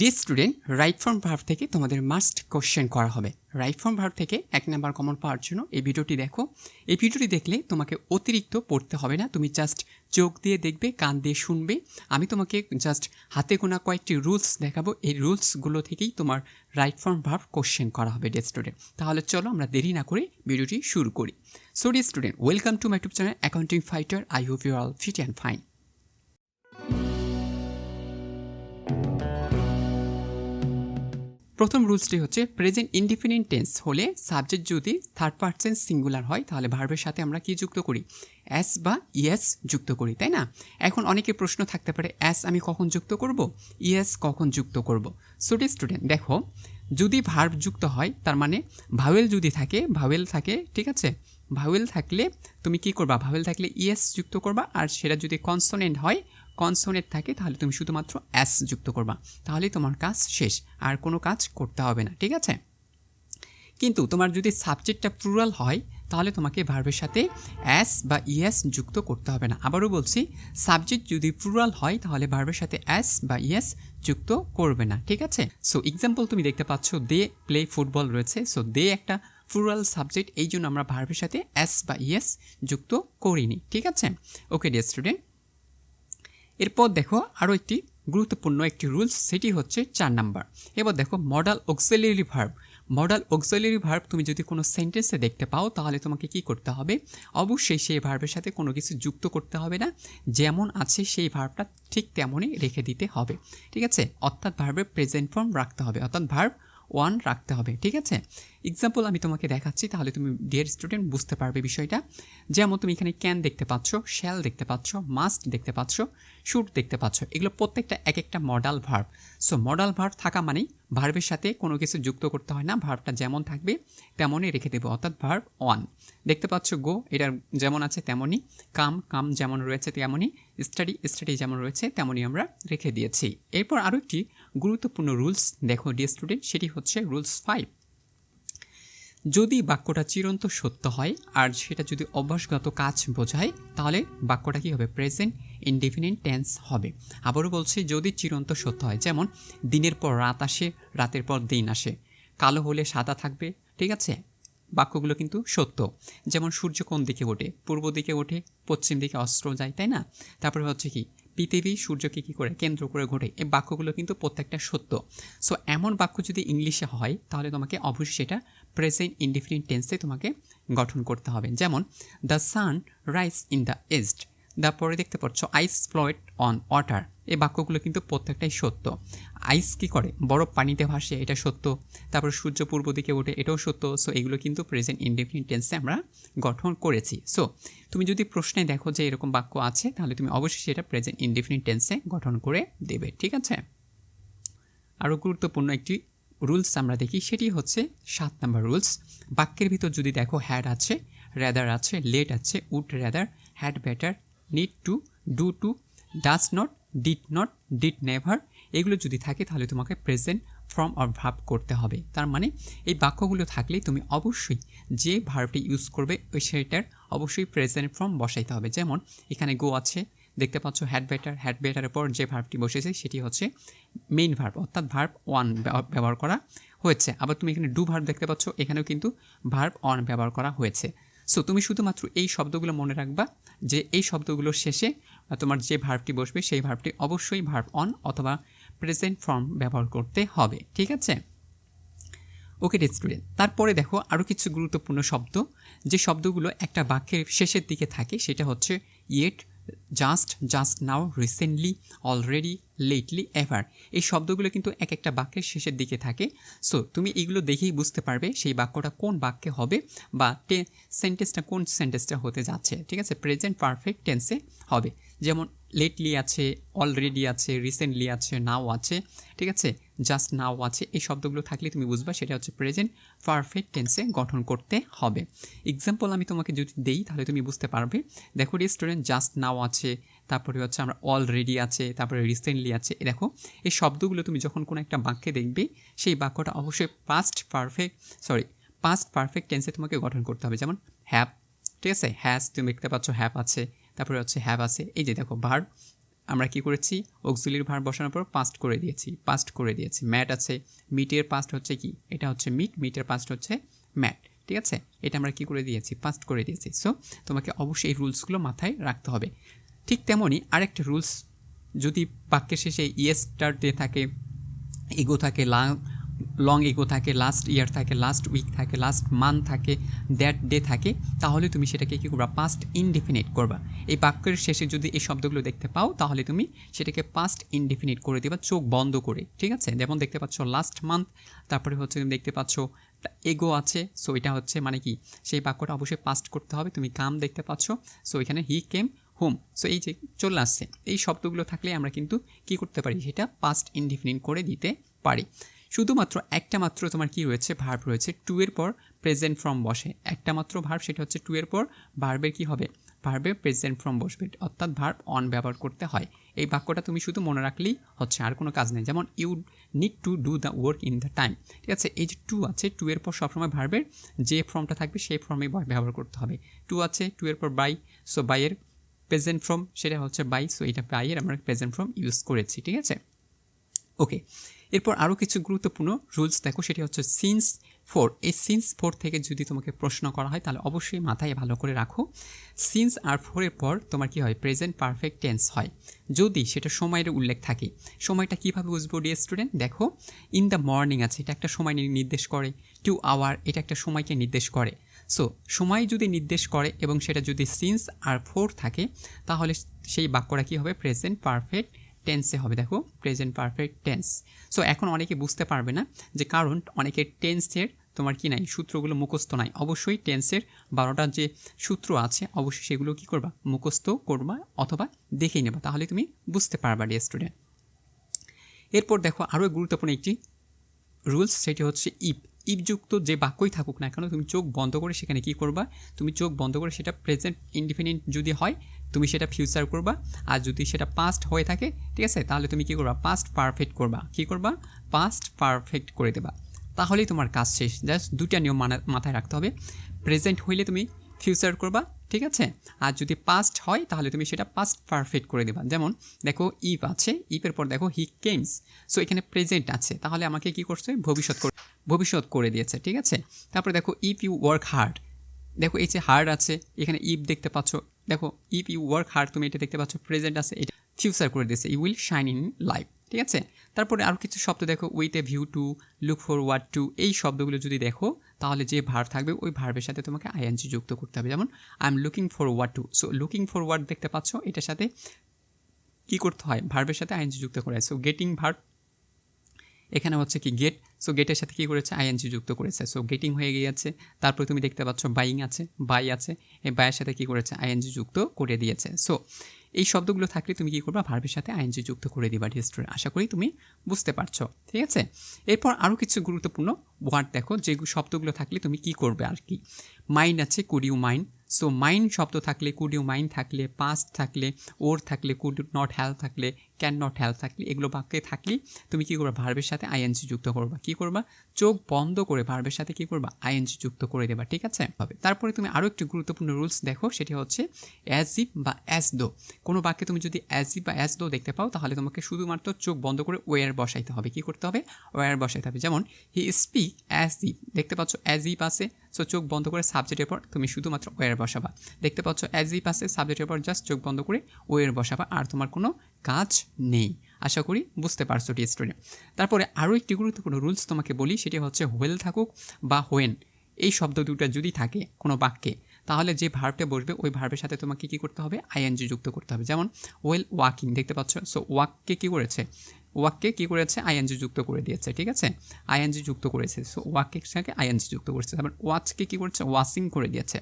Dear student right form verb থেকে তোমাদের must question করা হবে। রাইট ফর্ম ভার্ব থেকে এক নাম্বার কমন পাওয়ার জন্য এই ভিডিওটি দেখো। এই ভিডিওটি দেখলে তোমাকে অতিরিক্ত পড়তে হবে না। তুমি জাস্ট চোখ দিয়ে দেখবে, কান দিয়ে শুনবে। আমি তোমাকে জাস্ট হাতে গোনা কয়েকটি রুলস দেখাবো। এই রুলসগুলো থেকেই তোমার রাইট ফর্ম ভার্ব কোশ্চেন করা হবে ডে স্টুডেন্ট তাহলে চলো আমরা দেরি না করে ভিডিওটি শুরু করি। So dear student welcome to my YouTube channel accounting fighter I hope you all fit and fine প্রথম রুলসটি হচ্ছে প্রেজেন্ট ইনডিফিনিট টেন্স হলে সাবজেক্ট যদি থার্ড পার্সন সিঙ্গুলার হয়, তাহলে ভার্বের সাথে আমরা কি যুক্ত করি? অ্যাস বা ইয়েস যুক্ত করি, তাই না? এখন অনেকে প্রশ্ন থাকতে পারে অ্যাস আমি কখন যুক্ত করব? ইয়েস কখন যুক্ত করব? সুটি স্টুডেন্ট দেখো, যদি ভার্ব যুক্ত হয়, তার মানে ভাওয়েল যদি থাকে ভাওয়েল থাকে, ঠিক আছে? ভাওয়েল থাকলে তুমি কি করবা? ভাওয়েল থাকলে ইয়েস যুক্ত করবা, আর সেটা যদি কনসোনেন্ট হয় কনসোনেন্ট থাকে, তাহলে তুমি শুধুমাত্র অ্যাস যুক্ত করবা। তাহলে তোমার কাজ শেষ, আর কোনো কাজ করতে হবে না, ঠিক আছে? কিন্তু তোমার যদি সাবজেক্টটা প্লুরাল হয়, তাহলে তোমাকে ভার্বের সাথে অ্যাস বা ইয়েস যুক্ত করতে হবে না। আবারও বলছি সাবজেক্ট যদি প্লুরাল হয়, তাহলে ভার্বের সাথে অ্যাস বা ইয়েস যুক্ত করবে না, ঠিক আছে? সো এক্সাম্পল তুমি দেখতে পাচ্ছ দে প্লে ফুটবল রয়েছে। সো দে একটা প্লুরাল সাবজেক্ট এই জন্য আমরা ভার্বের সাথে অ্যাস বা ইয়েস যুক্ত করিনি, ঠিক আছে? ওকে ডিয়ার স্টুডেন্ট এরপর দেখো আরও একটি গুরুত্বপূর্ণ একটি রুলস সেটি হচ্ছে চার নাম্বার এবার দেখো modal auxiliary verb modal auxiliary verb তুমি যদি কোনো সেন্টেন্সে দেখতে পাও, তাহলে তোমাকে কি করতে হবে? অবশ্যই সেই ভার্বের সাথে কোনো কিছু যুক্ত করতে হবে না। যেমন আছে সেই ভার্বটা ঠিক তেমনই রেখে দিতে হবে। ঠিক আছে? অর্থাৎ ভার্বের প্রেজেন্ট ফর্ম রাখতে হবে। অর্থাৎ ভার্ব ওয়ান রাখতে হবে, ঠিক আছে? এক্সাম্পল আমি তোমাকে দেখাচ্ছি, তাহলে তুমি ডিয়ার স্টুডেন্ট বুঝতে পারবে বিষয়টা। যেমন তুমি এখানে ক্যান দেখতে পাচ্ছ শ্যাল দেখতে পাচ্ছ মাস্ট দেখতে পাচ্ছ শুট দেখতে পাচ্ছ, এগুলো প্রত্যেকটা এক একটা modal verb so modal verb থাকা মানেই ভার্বের সাথে কোনো কিছু যুক্ত করতে হয় না ভার্বটা যেমন থাকবে, তেমনই রেখে দেবো, অর্থাৎ ভার্ব ওয়ান দেখতে পাচ্ছ গো, এটার যেমন আছে তেমনই কাম কাম যেমন রয়েছে তেমনই স্টাডি স্টাডি যেমন রয়েছে, তেমনই আমরা রেখে দিয়েছি। এরপর আরও একটি গুরুত্বপূর্ণ রুলস দেখো ডি স্টুডেন্ট সেটি হচ্ছে রুলস ফাইভ যদি বাক্যটা চিরন্ত সত্য হয় আর সেটা যদি অভ্যাসগত কাজ বোঝায়, তাহলে বাক্যটা কী হবে? প্রেজেন্ট ইনডিফিনিট টেন্স হবে। আবারও বলছি, যদি চিরন্ত সত্য হয়, যেমন দিনের পর রাত আসে, রাতের পর দিন আসে। কালো হলে সাদা থাকবে, ঠিক আছে? বাক্যগুলো কিন্তু সত্য। যেমন সূর্য কোন দিকে ওঠে? পূর্ব দিকে ওঠে, পশ্চিম দিকে অস্ত্র যায়, তাই না? তারপরে হচ্ছে কি? পৃথিবী সূর্যকে কী করে কেন্দ্র করে ঘটে এই বাক্যগুলো কিন্তু প্রত্যেকটা সত্য। সো এমন বাক্য যদি ইংলিশে হয়, তাহলে তোমাকে অবশ্যই সেটা প্রেজেন্ট ইনডিফিনিট টেন্সে তোমাকে গঠন করতে হবে। যেমন the sun rise in the east তারপরে দেখতে পাচ্ছ আইস ফ্লোয়েড অন ওয়াটার এই বাক্যগুলো কিন্তু প্রত্যেকটাই সত্য। আইস কী করে? বরফ পানিতে ভাসে, এটা সত্য। তারপর সূর্য পূর্ব দিকে ওঠে, এটাও সত্য। সো এগুলো কিন্তু প্রেজেন্ট ইনডিফিনিট টেন্সে আমরা গঠন করেছি। সো তুমি যদি প্রশ্নে দেখো যে এরকম বাক্য আছে, তাহলে তুমি অবশ্যই সেটা প্রেজেন্ট ইনডিফিনিট টেন্সে গঠন করে দেবে, ঠিক আছে? আরও গুরুত্বপূর্ণ একটি রুলস আমরা দেখি, সেটি হচ্ছে সাত নাম্বার রুলস বাক্যের ভিতর যদি দেখো হ্যাড আছে রেদার আছে লেট আছে would rather had better need to do to does not did not did never এগুলো যদি থাকে তাহলে তোমাকে প্রেজেন্ট ফর্ম অর ভার্ব করতে হবে। তার মানে এই বাক্যগুলো থাকলে তুমি অবশ্যই যে ভার্বটি ইউজ করবে ওই সেটার অবশ্যই প্রেজেন্ট ফর্ম বসাইতে হবে। যেমন এখানে গো আছে, দেখতে পাচ্ছ হ্যাড বেটার হ্যাড বেটারের পর যে ভার্বটি বসেছে সেটি হচ্ছে মেইন ভার্ব অর্থাৎ ভার্ব ওয়ান ব্যবহার করা হয়েছে। আবার তুমি এখানে ডু ভার্ব দেখতে পাচ্ছ, এখানেও কিন্তু ভার্ব অন ব্যবহার করা হয়েছে। সো তুমি শুধুমাত্র এই শব্দগুলো মনে রাখবা যে এই শব্দগুলোর শেষে তোমার যে ভার্বটি বসবে সেই ভার্বটি অবশ্যই ভার্ব অন অথবা প্রেজেন্ট ফর্ম ব্যবহার করতে হবে, ঠিক আছে? ওকে স্টুডেন্ট তারপরে দেখো আরও কিছু গুরুত্বপূর্ণ শব্দ। যে শব্দগুলো একটা বাক্যের শেষের দিকে থাকে সেটা হচ্ছে yet just just now recently already lately ever এই শব্দগুলো কিন্তু এক একটা বাক্যের শেষের দিকে থাকে। সো তুমি এগুলো দেখেই বুঝতে পারবে সেই বাক্যটা কোন বাক্যে হবে বা টে সেন্টেন্সটা কোন সেন্টেন্সটা হতে যাচ্ছে। ঠিক আছে? প্রেজেন্ট পারফেক্ট টেন্সে হবে। যেমন লেটলি আছে অলরেডি আছে রিসেন্টলি আছে নাও আছে। ঠিক আছে? জাস্ট নাও আছে। এই শব্দগুলো থাকলে তুমি বুঝবা, সেটা হচ্ছে প্রেজেন্ট পারফেক্ট টেন্সে গঠন করতে হবে। এক্সাম্পল আমি তোমাকে যদি দেই, তাহলে তুমি বুঝতে পারবে। দেখো স্টুডেন্ট জাস্ট নাও আছে, তারপরে হচ্ছে আমরা অলরেডি আছে, তারপরে রিসেন্টলি আছে। দেখো, এই শব্দগুলো তুমি যখন কোনো একটা বাক্যে দেখবে, সেই বাক্যটা অবশ্যই past perfect sorry past perfect টেন্সে তোমাকে গঠন করতে হবে। যেমন হ্যাপ ঠিক আছে? হ্যাজ তুমি দেখতে পাচ্ছ হ্যাপ আছে, তারপরে হচ্ছে হ্যাভ আছে। এই যে দেখো ভার্ব আমরা কি করেছি? অক্সিলির ভার বসানোর পর পাস্ট করে দিয়েছি। পাস্ট করে দিয়েছি। ম্যাট আছে। মিটের পাস্ট হচ্ছে কি? এটা হচ্ছে মিট মিটের পাস্ট হচ্ছে ম্যাট ঠিক আছে? এটা আমরা কি করে দিয়েছি? পাস্ট করে দিয়েছি। সো তোমাকে অবশ্যই এই রুলসগুলো মাথায় রাখতে হবে। ঠিক তেমনই আরেকটা রুলস যদি বাক্যের শেষে ইয়েস্টার ডে থাকে ইগো থাকে লং লং এগো থাকে লাস্ট ইয়ার থাকে লাস্ট উইক থাকে লাস্ট মান্থ থাকে দ্যাট ডে থাকে, তাহলে তুমি সেটাকে কী করবা? পাস্ট ইনডিফিনিট করবা। এই বাক্যের শেষে যদি এই শব্দগুলো দেখতে পাও, তাহলে তুমি সেটাকে পাস্ট ইনডিফিনিট করে দিবা, চোখ বন্ধ করে, ঠিক আছে? যেমন দেখতে পাচ্ছ লাস্ট মান্থ তারপরে হচ্ছে তুমি দেখতে পাচ্ছ এগো আছে সো এটা হচ্ছে মানে কি? সেই বাক্যটা অবশ্যই পাস্ট করতে হবে, তুমি কাম দেখতে পাচ্ছ সো এখানে হি কেম হোম সো এই যে চলে আসছে। এই শব্দগুলো থাকলে আমরা কিন্তু কি করতে পারি? সেটা পাস্ট ইনডিফিনিট করে দিতে পারি। শুধুমাত্র একটা মাত্র তোমার কি রয়েছে? ভার্ব রয়েছে। টু এর পর প্রেজেন্ট ফর্ম বসে। একটা মাত্র ভার্ব সেটা হচ্ছে টু এর পর ভার্বের কি হবে? ভার্বের প্রেজেন্ট ফর্ম বসবে। অর্থাৎ ভার্ব অন ব্যবহার করতে হয়। এই বাক্যটা তুমি শুধু মনে রাখলেই হচ্ছে, আর কোনো কাজ নেই। যেমন you need to do the work in the time ঠিক আছে? এই যে টু আছে টু এর পর সবসময় ভার্বের যে ফর্মটা থাকবে, সেই ফর্মে ব্যবহার করতে হবে। টু আছে টু এর পর বাই সো বাইয়ের প্রেজেন্ট ফর্ম সেটা হচ্ছে বাই সো এটা বাইয়ের আমরা প্রেজেন্ট ফর্ম ইউজ করেছি। ঠিক আছে? ওকে এরপর আরও কিছু গুরুত্বপূর্ণ রুলস দেখো সেটি হচ্ছে সিন্স ফোর এই সিন্স ফোর থেকে যদি তোমাকে প্রশ্ন করা হয়, তাহলে অবশ্যই মাথায় ভালো করে রাখো। সিন্স আর ফোরের পর তোমার কি হয়? প্রেজেন্ট পারফেক্ট টেন্স হয়। যদি সেটা সময়ের উল্লেখ থাকে, সময়টা কীভাবে বুঝব ডিয়ার স্টুডেন্ট দেখো ইন দ্য মর্নিং আছে, এটা একটা সময় নির্দেশ করে। টু আওয়ার এটা একটা সময়কে নির্দেশ করে। সো সময় যদি নির্দেশ করে এবং সেটা যদি সিন্স আর ফোর থাকে, তাহলে সেই বাক্যটা কী হবে? প্রেজেন্ট পারফেক্ট টেন্সে হবে। দেখো প্রেজেন্ট পারফেক্ট টেন্স সো এখন অনেকে বুঝতে পারবে না যে কারণ অনেকের টেন্সের তোমার কি নাই, সূত্রগুলো মুখস্থ নাই। অবশ্যই টেন্সের বারোটার যে সূত্র আছে, অবশ্যই সেগুলো কি করবা? মুখস্থ করবা অথবা দেখে নেবা। তাহলে তুমি বুঝতে পারবা ডিয়ার স্টুডেন্ট এরপর দেখো আরও গুরুত্বপূর্ণ একটি রুলস সেটি হচ্ছে ইপ ইপযুক্ত যে বাক্যই থাকুক না কেন, তুমি চোখ বন্ধ করে সেখানে কি করবা? তুমি চোখ বন্ধ করে সেটা প্রেজেন্ট ইনডিফিনিট যদি হয় তুমি সেটা ফিউচার করবা। আর যদি সেটা পাস্ট হয়ে থাকে, ঠিক আছে? তাহলে তুমি কী করবা? পাস্ট পারফেক্ট করবা। কী করবা? পাস্ট পারফেক্ট করে দেবা। তাহলেই তোমার কাজ শেষ। জাস্ট দুটা নিয়ম মাথায় রাখতে হবে। প্রেজেন্ট হইলে তুমি ফিউচার করবা, ঠিক আছে? আর যদি পাস্ট হয়, তাহলে তুমি সেটা পাস্ট পারফেক্ট করে দেবা। যেমন, দেখো ইফ আছে ইফের পর দেখো হি কেমস সো এখানে প্রেজেন্ট আছে। তাহলে আমাকে কি করছে? ভবিষ্যৎ করে ভবিষ্যৎ করে দিয়েছে, ঠিক আছে? তারপরে দেখো ইপ ইউ ওয়ার্ক হার্ড দেখো, এই যে হার্ড আছে, এখানে ইফ দেখতে পাচ্ছ দেখো ইফ ইউ ওয়ার্ক হার্ড তুমি এটা দেখতে পাচ্ছ প্রেজেন্ট আছে, এটা ফিউচার করে দিয়েছে you will shine in life ঠিক আছে? তারপরে আরও কিছু শব্দ দেখো with a view to look forward to এই শব্দগুলো যদি দেখো, তাহলে যে ভার থাকবে, ওই ভার্বের সাথে তোমাকে আইএনজি যুক্ত করতে হবে। যেমন I am looking forward to so looking forward দেখতে পাচ্ছ, এটার সাথে কী করতে হয় ভার্বের সাথে আইএনজি যুক্ত করে সো গেটিং ভার্ব এখানে হচ্ছে কি গেট সো গেটের সাথে কী করেছে? আইএনজি যুক্ত করেছে। সো গেটিং হয়ে গিয়েছে। তারপর তুমি দেখতে পাচ্ছ বাইং আছে বাই আছে। এই বাইয়ের সাথে কী করেছে? আইএনজি যুক্ত করে দিয়েছে। সো এই শব্দগুলো থাকলে তুমি কী করবা? ভার্বের সাথে আইএনজি যুক্ত করে দিবা ডিস্ট্রোর আশা করি তুমি বুঝতে পারছ। ঠিক আছে? এরপর আরও কিছু গুরুত্বপূর্ণ ওয়ার্ড দেখো, যে শব্দগুলো থাকলে তুমি কি করবে আর কি। মাইন্ড আছে could you mind so mind শব্দ থাকলে কুড ইউ মাইন্ড থাকলে পাস্ট থাকলে ওর থাকলে কুড নট হেল্প থাকলে ক্যান নট হেল্প থাকলে, এগুলো বাক্যে থাকলেই তুমি কী করবা? ভার্বের সাথে আইএনজি যুক্ত করবা। কী করবা? চোখ বন্ধ করে ভার্বের সাথে কী করবা? আইএনজি যুক্ত করে দেবা, ঠিক আছে? হবে। তারপরে তুমি আরও একটি গুরুত্বপূর্ণ রুলস দেখো, সেটি হচ্ছে অ্যাজ ইপ বা অ্যাজ দো কোনো বাক্যে তুমি যদি অ্যাজ ইপ বা অ্যাজ দো দেখতে পাও, তাহলে তোমাকে শুধুমাত্র চোখ বন্ধ করে ওয়ার বসাইতে হবে। কী করতে হবে? ওয়ার বসাইতে হবে। যেমন হি স্পিক অ্যাজ ইপ দেখতে পাচ্ছ অ্যাজ ইপ আছে সো চোখ বন্ধ করে সাবজেক্টের পর তুমি শুধুমাত্র ওয়ার বসাবা। দেখতে পাচ্ছ অ্যাজ ইপ আছে সাবজেক্টের পর জাস্ট চোখ বন্ধ করে ওয়ের বসাবা। আর তোমার কোনো কাজ নেই। আশা করি বুঝতে পারছ টি স্টুডেন্ট তারপরে আরও একটি গুরুত্বপূর্ণ রুলস তোমাকে বলি, সেটি হচ্ছে হোয়েল থাকুক বা হোয়েন এই শব্দ দুটো যদি থাকে কোনো বাক্যে, তাহলে যে ভার্বটা বসবে, ওই ভার্বের সাথে তোমাকে কী করতে হবে? আইএনজি যুক্ত করতে হবে। যেমন ওয়েল ওয়াকিং দেখতে পাচ্ছ? সো ওয়াককে কী করেছে? ওয়াককে কী করেছে? আইএনজি যুক্ত করে দিয়েছে, ঠিক আছে? আইএনজি যুক্ত করেছে। সো ওয়াককে সাথে আইএনজি যুক্ত করেছে। তারপর ওয়াচকে কী করেছে? ওয়াশিং করে দিয়েছে।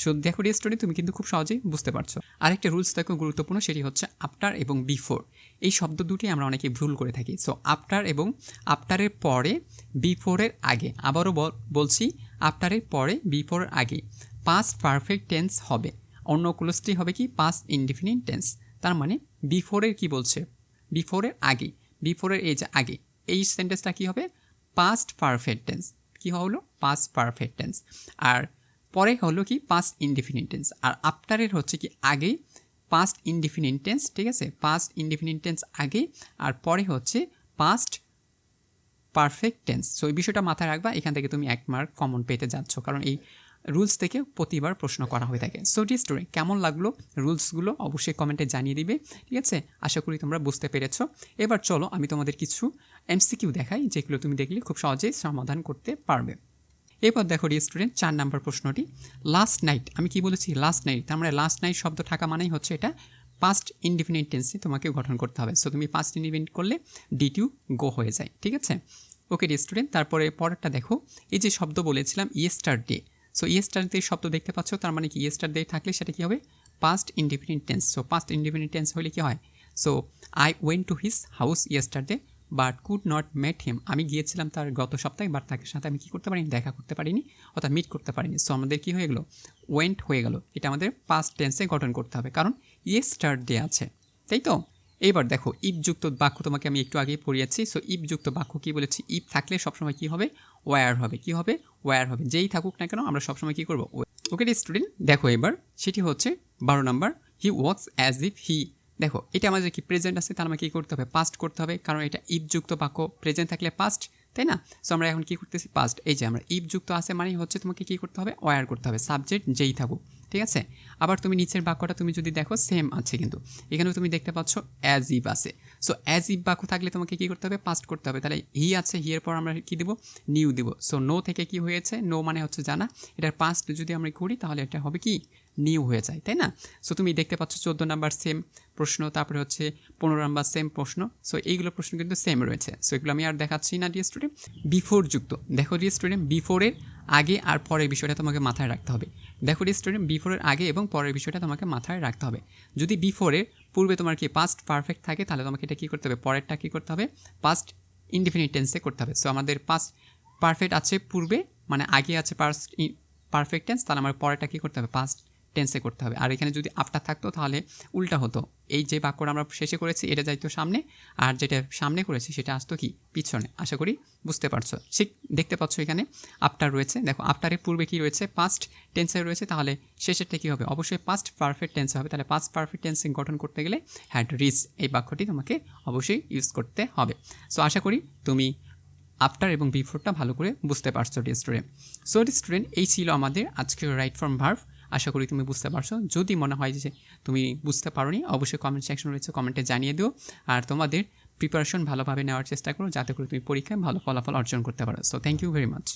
সো দেখো ডি স্টোরি তুমি কিন্তু খুব সহজেই বুঝতে পারছ। আরেকটা রুলস দেখো গুরুত্বপূর্ণ, সেটি হচ্ছে আফটার এবং বিফোর এই শব্দ দুটি আমরা অনেকে ভুল করে থাকি। সো আফটার এবং আফটারের পরে বিফোরের আগে। আবারও বলছি আফটারের পরে বিফোরের আগে। পাস্ট পারফেক্ট টেন্স হবে। অন্য ক্লোজটি হবে কি? পাস্ট ইনডিফিনিট টেন্স তার মানে বিফোরের কি বলছে? বিফোরের আগে। বিফোরের এই যে আগে। এই সেন্টেন্সটা কী হবে? পাস্ট পারফেক্ট টেন্স কী হলো? পাস্ট পারফেক্ট টেন্স আর পরে হলো কি পাস্ট ইনডিফিনিট টেন্স আর আফটারের হচ্ছে কি আগেই পাস্ট ইনডিফিনিট টেন্স ঠিক আছে? পাস্ট ইনডিফিনিট টেন্স আগে আর পরে হচ্ছে পাস্ট পারফেক্ট টেন্স সো এই বিষয়টা মাথায় রাখবা, এখান থেকে তুমি এক মার্ক কমন পেতে যাচ্ছ, কারণ এই রুলস থেকে প্রতিবার প্রশ্ন করা হয়ে থাকে। সো ডি স্টুডেন্ট কেমন লাগল রুলসগুলো অবশ্যই কমেন্টে জানিয়ে দিবে, ঠিক আছে? আশা করি তোমরা বুঝতে পেরেছ। এবার চলো, আমি তোমাদের কিছু এমসিকিউ দেখাই, যেগুলো তুমি দেখলে খুব সহজেই সমাধান করতে পারবে। এবার দেখো স্টুডেন্ট চার নাম্বার প্রশ্নটি লাস্ট নাইট আমি কি বলেছি? লাস্ট নাইট তার মানে লাস্ট নাইট শব্দ থাকা মানেই হচ্ছে এটা পাস্ট ইনডিফিনিট টেন্সে তোমাকে গঠন করতে হবে। সো তুমি পাস্ট ইনডিফিনিট করলে ডিটিউ গো হয়ে যায়, ঠিক আছে? ওকে স্টুডেন্ট তারপরে পরেরটা দেখো, এই যে শব্দ বলেছিলাম yesterday so yesterday শব্দ দেখতে পাচ্ছ, তার মানে কি ইয়েস্টার ডে থাকলে সেটা কী হবে? Past indefinite tense so past indefinite tense হলে কী হয়? So I went to his house yesterday but could not met him আমি গিয়েছিলাম তার গত সপ্তাহে বাট তাকে সাথে আমি কী করতে পারিনি? দেখা করতে পারিনি, অর্থাৎ মিট করতে পারিনি। সো আমাদের কী হয়ে গেলো? ওয়েন্ট হয়ে গেল। এটা আমাদের পাস্ট টেন্সে গঠন করতে হবে, কারণ ইয়েস্টার ডে আছে। তাই তো? এইবার দেখো ইপযুক্ত বাক্য তোমাকে আমি একটু আগেই পড়িয়েছি। সো ইপযুক্ত বাক্য কী বলেছি? ইপ থাকলে সবসময় কী হবে? ওয়ার হবে। কী হবে? ওয়ার হবে। যেই থাকুক না কেন, আমরা সবসময় কী করব? ওকে স্টুডেন্ট দেখো এবার, সেটি হচ্ছে বারো নম্বর he works as if he দেখো, এটা আমাদের কি প্রেজেন্ট আছে, তার আমাকে কী করতে হবে? পাস্ট করতে হবে, কারণ এটা ইপযুক্ত বাক্য প্রেজেন্ট থাকলে পাস্ট তাই না? সো আমরা এখন কী করতেছি? পাস্ট এই যে আমরা ইপযুক্ত আছে মানে হচ্ছে তোমাকে কী করতে হবে? ওয়ার করতে হবে সাবজেক্ট যেই থাকুক, ঠিক আছে? আবার তুমি নিচের বাক্যটা তুমি যদি দেখো সেম আছে কিন্তু। এখানেও তুমি দেখতে পাচ্ছ অ্যাজ ইভ আছে। সো অ্যাজ ইভ বাক্য থাকলে তোমাকে কী করতে হবে? পাস্ট করতে হবে। তাহলে হি আছে হিয়ের পর আমরা কী দেবো? নিউ দিব। সো নো থেকে কি হয়েছে? নো মানে হচ্ছে জানা। এটার পাস্ট যদি আমরা করি, তাহলে এটা হবে কি? নিউ হয়ে যায়, তাই না? সো তুমি দেখতে পাচ্ছ চোদ্দ নাম্বার সেম প্রশ্ন, তারপরে হচ্ছে পনেরো নাম্বার সেম প্রশ্ন। সো এইগুলো প্রশ্ন কিন্তু সেম রয়েছে। সো এগুলো আমি আর দেখাচ্ছি না ডিএ স্টুডেন্ট বিফোর যুক্ত। দেখো ডিএ স্টুডেন্ট বিফোরের আগে আর পরের বিষয়টা তোমাকে মাথায় রাখতে হবে। দেখো স্টুডেন্ট বিফোরের আগে এবং পরের বিষয়টা তোমাকে মাথায় রাখতে হবে। যদি বিফোরের পূর্বে তোমার কি পাস্ট পারফেক্ট থাকে, তাহলে তোমাকে এটা কী করতে হবে? পরেরটা কী করতে হবে? পাস্ট ইনডিফিনিট টেন্সে করতে হবে। সো আমাদের পাস্ট পারফেক্ট আছে পূর্বে মানে আগে আছে পাস্ট পারফেক্ট টেন্স তাহলে আমার পরেরটা কী করতে হবে? পাস্ট টেন্সে করতে হবে। আর এখানে যদি আফটার থাকতো, তাহলে উল্টা হতো। এই যে বাক্যটা আমরা শেষে করেছি, এটা যাইতো সামনে, আর যেটা সামনে করেছি সেটা আসতো কি? পিছনে। আশা করি বুঝতে পারছ। ঠিক দেখতে পাচ্ছ এখানে আফটার রয়েছে। দেখো আফটারের পূর্বে কি রয়েছে? পাস্ট টেন্সে রয়েছে। তাহলে শেষেরটা কী হবে? অবশ্যই পাস্ট পারফেক্ট টেন্সে হবে। তাহলে পাস্ট পারফেক্ট টেন্সে গঠন করতে গেলে হ্যাড রিচ এই বাক্যটি তোমাকে অবশ্যই ইউজ করতে হবে। সো আশা করি তুমি আফটার এবং বিফোরটা ভালো করে বুঝতে পারছ ডি স্টুডেন্ট সো স্টুডেন্ট এই ছিল আমাদের আজকের রাইট ফ্রম ভার্ভ আশা করি তুমি বুঝতে পারছ। যদি মনে হয় যে তুমি বুঝতে পারো নি অবশ্যই কমেন্ট সেকশন রয়েছে কমেন্টে জানিয়ে দিও। আর তোমাদের প্রিপারেশন ভালোভাবে নেওয়ার চেষ্টা করো, যাতে করে তুমি পরীক্ষায় ভালো ফলাফল অর্জন করতে পারো। So thank you very much